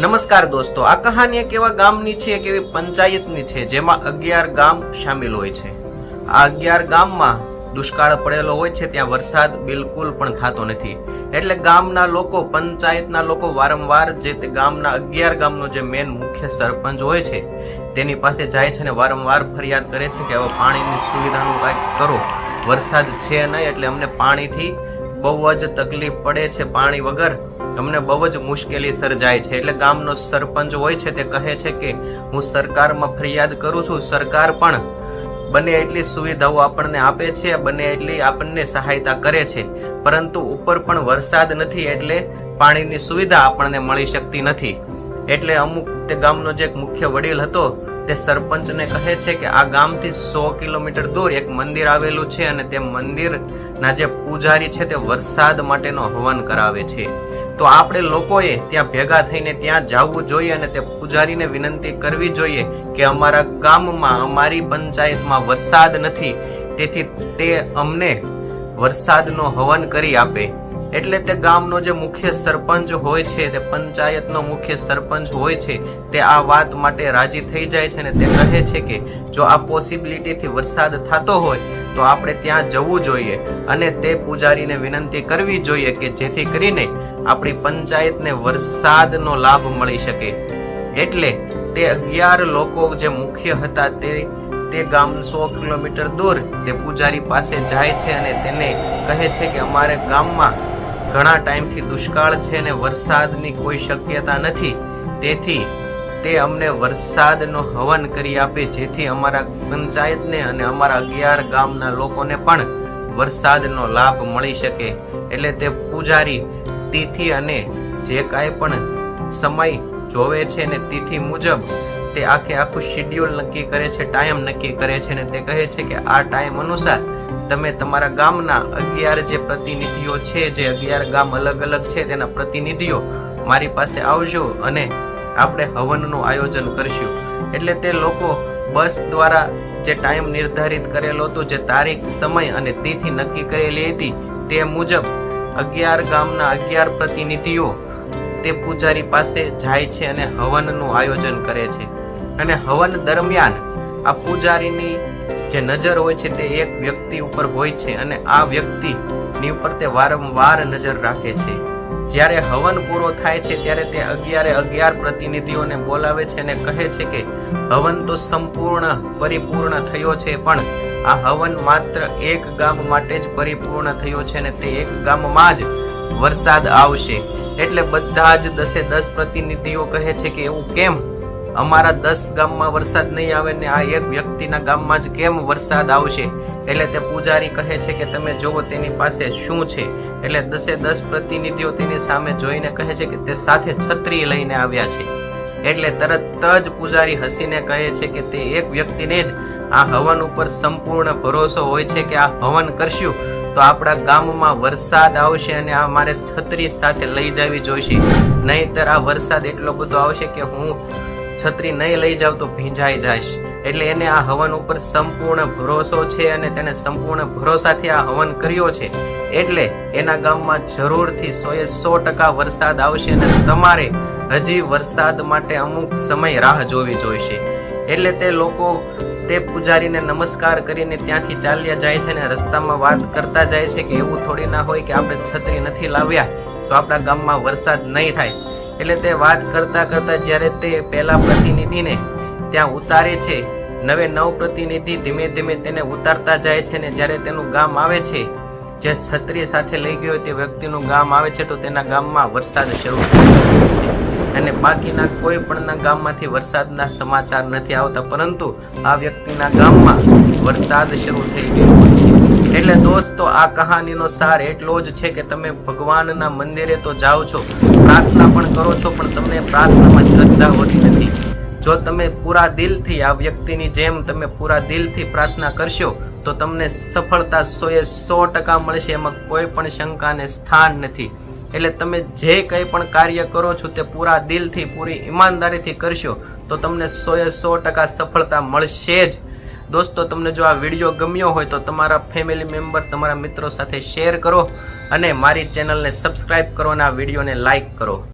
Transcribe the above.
નમસ્કાર દોસ્તો, આ કહાની એક એવા ગામની છે, એક એવી પંચાયતની છે, જેમાં અગિયાર ગામ સામેલ હોય છે. આ અગિયાર ગામમાં દુષ્કાળ પડેલો હોય છે, ત્યાં વરસાદ બિલકુલ પણ થતો નથી. એટલે ગામના લોકો, પંચાયતના લોકો વારંવાર જે તે ગામના અગિયાર ગામનો જે મેન મુખ્ય સરપંચ હોય છે, તેની પાસે જાય છે અને વારંવાર ફરિયાદ કરે છે કે હવે પાણીની સુવિધાનું કાંઈક કરો. વરસાદ છે નહીં, એટલે અમને પાણીથી બહુ જ તકલીફ પડે છે પાણી વગર. અમને બહુ જ મુશ્કેલી સર્જાય છે. એટલે ગામનો સરપંચ હોય છે તે કહે છે કે, હું સરકારમાં ફરિયાદ કરું છું. સરકાર પણ બને એટલી સુવિધાઓ આપણને આપે છે, બને એટલી આપણને સહાયતા કરે છે. પરંતુ ઉપર પણ વરસાદ નથી એટલે પાણીની સુવિધા આપણને મળી શકતી નથી. એટલે અમુક તે ગામનો જે એક મુખ્ય વડીલ હતો તે સરપંચને કહે છે કે આ ગામથી સો કિલોમીટર દૂર એક મંદિર આવેલું છે અને તે મંદિરના જે પૂજારી છે તે વરસાદ માટેનો હવન કરાવે છે. તો આપણે લોકોએ ત્યાં ભેગા થઈને ત્યાં જવું જોઈએ અને તે પૂજારીને વિનંતી કરવી જોઈએ કે અમારા ગામમાં, અમારી પંચાયતમાં વરસાદ નથી. તેથી તે અમને વરસાદનો હવન કરી આપે. એટલે તે ગામનો જે મુખ્ય સરપંચ હોય છે, તે પંચાયતનો મુખ્ય સરપંચ હોય છે, તે આ વાત માટે રાજી થઈ જાય છે અને તે કહે છે કે જો આ પોસિબિલિટીથી વરસાદ થતો હોય, તો આપણે ત્યાં જવું જોઈએ અને તે પૂજારીને વિનંતી કરવી જોઈએ કે જેથી કરીને આપણી પંચાયતને વરસાદનો લાભ મળી શકે. એટલે તે અગિયાર લોકો જે મુખ્ય હતા તે તે ગામ સો કિલોમીટર દૂર તે પૂજારી પાસે જાય છે અને તેને કહે છે કે અમારે ગામમાં ઘણા ટાઈમથી દુષ્કાળ છે ને વરસાદની કોઈ શક્યતા નથી. તેથી તે અમને વરસાદનો હવન કરી આપે, જેથી અમારા પંચાયતને અને અમારા અગિયાર ગામના લોકોને પણ વરસાદનો લાભ મળી શકે. એટલે તે પૂજારી, તિથિ અને જે કાંઈ પણ સમય જોવે છે ને તિથિ મુજબ તે આખે આખું શિડ્યુલ નક્કી કરે છે ટાઈમ નક્કી કરે છે અને તે કહે છે કે આ ટાઈમ અનુસાર તમે તમારા ગામના અગિયાર જે પ્રતિનિધિઓ છે, જે અગિયાર ગામ અલગ અલગ છે, તેના પ્રતિનિધિઓ મારી પાસે આવજો અને આપણે હવનનું આયોજન કરશું. એટલે તે લોકો બસ દ્વારા જે ટાઈમ નિર્ધારિત કરેલો હતો, જે તારીખ, સમય અને તિથિ નક્કી કરેલી હતી, તે મુજબ અગિયાર ગામના અગિયાર પ્રતિનિધિઓ તે પૂજારી પાસે જાય છે અને હવનનું આયોજન કરે છે. અને હવન દરમિયાન આ પૂજારીની જે નજર હોય છે તે એક વ્યક્તિ ઉપર હોય છે અને આ વ્યક્તિની ઉપર તે વારંવાર નજર રાખે છે. જ્યારે હવન પૂરો થાય છે ત્યારે તે અગિયારે અગિયાર પ્રતિનિધિઓને બોલાવે છે અને કહે છે કે, હવન તો સંપૂર્ણ પરિપૂર્ણ થયો છે, પણ આ હવન માત્ર એક ગામ માટે જ પરિપૂર્ણ થયો છે અને તે એક ગામમાં જ વરસાદ આવશે. એટલે બધા જ દસે દસ પ્રતિનિધિઓ કહે છે કે, એવું કેમ અમારા દસ ગામમાં વરસાદ નહીં આવે ને આ એક વ્યક્તિના ગામમાં જ કેમ વરસાદ આવશે? એટલે તે પૂજારી કહે છે કે તમે જોવો તેની પાસે શું છે. એટલે દસે દસ પ્રતિનિધિઓ તેની સામે જોઈને કહે છે કે તે સાથે છત્રી લઈને આવ્યા છે. એટલે તરત જ પૂજારી હસીને કહે છે કે તે એક વ્યક્તિને જ આ હવન ઉપર સંપૂર્ણ ભરોસો હોય છે કે આ હવન કરશું. તો આપણા ગામમાં વરસાદ આવશે અને આ મારે છત્રી સાથે લઈ જવી જોઈશે. નહીતર આ વરસાદ એટલો બધો આવશે કે હું છત્રી નહીં લઈ જાવ તો ભીંજાઈ જાય એટલે એને આ હવન ઉપર સંપૂર્ણ ભરોસો છે અને તેને સંપૂર્ણ ભરોસાથી આ હવન કર્યો છે. એટલે એના ગામમાં જરૂરથી સો એ સો ટકા વરસાદ આવશે અને તમારે હજી વરસાદ માટે અમુક સમય રાહ જોવી જોઈશે. એટલે તે લોકો તે પૂજારીને નમસ્કાર કરીને ત્યાંથી ચાલ્યા જાય છે અને રસ્તામાં વાત કરતા જાય છે કે એવું થોડી ના હોય કે આપણે છત્રી નથી લાવ્યા, તો આપણા ગામમાં વરસાદ નહીં થાય. એટલે તે વાત કરતા કરતા જ્યારે તે પહેલા પ્રતિનિધિને ત્યાં ઉતારે છે, નવે નવ પ્રતિનિધિ ધીમે ધીમે તેને ઉતારતા જાય છે ને જ્યારે તેનું ગામ આવે છે, જે છત્રી સાથે લઈ ગયો તે વ્યક્તિનું ગામ આવે છે, તો તેના ગામમાં વરસાદ શરૂ થાય છે. અને બાકીના કોઈ પણના ગામમાંથી વરસાદના સમાચાર નથી આવતા, પરંતુ આ વ્યક્તિના ગામમાં વરસાદ શરૂ થઈ ગયો છે. એટલે દોસ્તો, આ કહાનીનો સાર એટલો જ છે કે તમે ભગવાનના મંદિરે તો જાઓ છો, પ્રાર્થના પણ કરો છો, પણ તમને પ્રાર્થનામાં શ્રદ્ધા હોતી નથી. જો તમે પૂરા દિલથી આ વ્યક્તિની જેમ તમે પૂરા દિલથી પ્રાર્થના કરશો, તો તમને સફળતા સો એ સો ટકા મળશે, એમાં કોઈ પણ શંકાને સ્થાન નથી. એટલે તમે જે કંઈ પણ કાર્ય કરો છો તે પૂરા દિલથી, પૂરી ઈમાનદારીથી કરશો, તો તમને સો એ સો ટકા સફળતા મળશે જ. દોસ્તો, તમને જો આ વીડિયો ગમ્યો હોય તો તમારા ફેમિલી મેમ્બર, તમારા મિત્રો સાથે શેર કરો અને મારી ચેનલને સબસ્ક્રાઈબ કરો અને આ વિડીયોને લાઈક કરો.